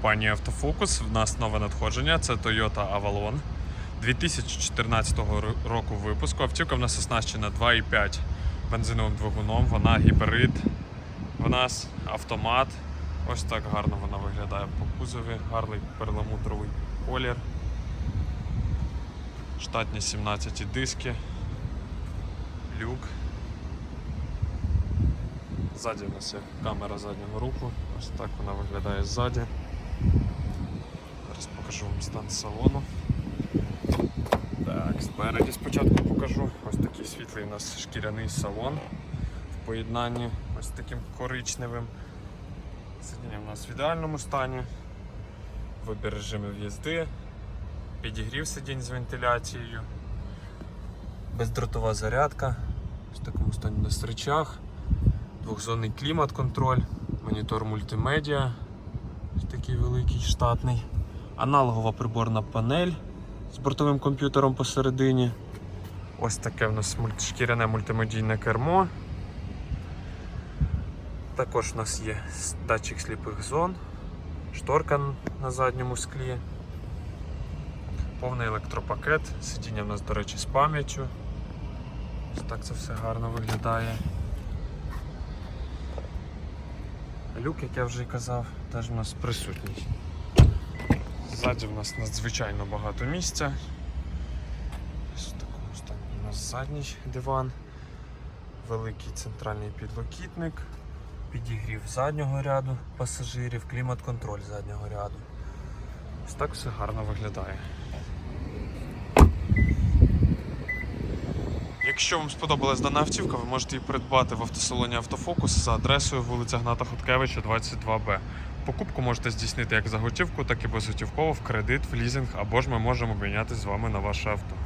компанії Автофокус. В нас нове надходження. Це Toyota Avalon 2014 року випуску. Автівка в нас оснащена 2,5 бензиновим двигуном. Вона гібрид. В нас автомат. Ось так гарно вона виглядає по кузові. Гарний перламутровий колір. Штатні 17 диски. Люк. Ззаді у нас є камера заднього руху. Ось так вона виглядає ззаді. Покажу вам стан салону. Так, спереді спочатку покажу. Ось такий світлий у нас шкіряний салон в поєднанні ось таким коричневим. Сидіння у нас в ідеальному стані. Вибір режимів їзди, підігрів сидінь з вентиляцією, бездротова зарядка, в такому стані на речах, двохзонний клімат-контроль, монітор мультимедіа, такий великий штатний, аналогова приборна панель з бортовим комп'ютером посередині. Ось таке в нас шкіряне мультимедійне кермо. Також у нас є датчик сліпих зон, шторка на задньому склі, повний електропакет, сидіння в нас, до речі, з пам'яттю. Ось так це все гарно виглядає. Люк, як я вже і казав, теж у нас присутній. Ззаді в нас надзвичайно багато місця. Ось в такому стані у нас задній диван, великий центральний підлокітник, підігрів заднього ряду пасажирів, клімат-контроль заднього ряду. Ось так все гарно виглядає. Якщо вам сподобалась дана автівка, ви можете її придбати в автосалоні Автофокус за адресою вулиця Гната Хоткевича, 22Б. Покупку можете здійснити як за готівку, так і безготівково в кредит, в лізинг, або ж ми можемо обмінятися з вами на ваше авто.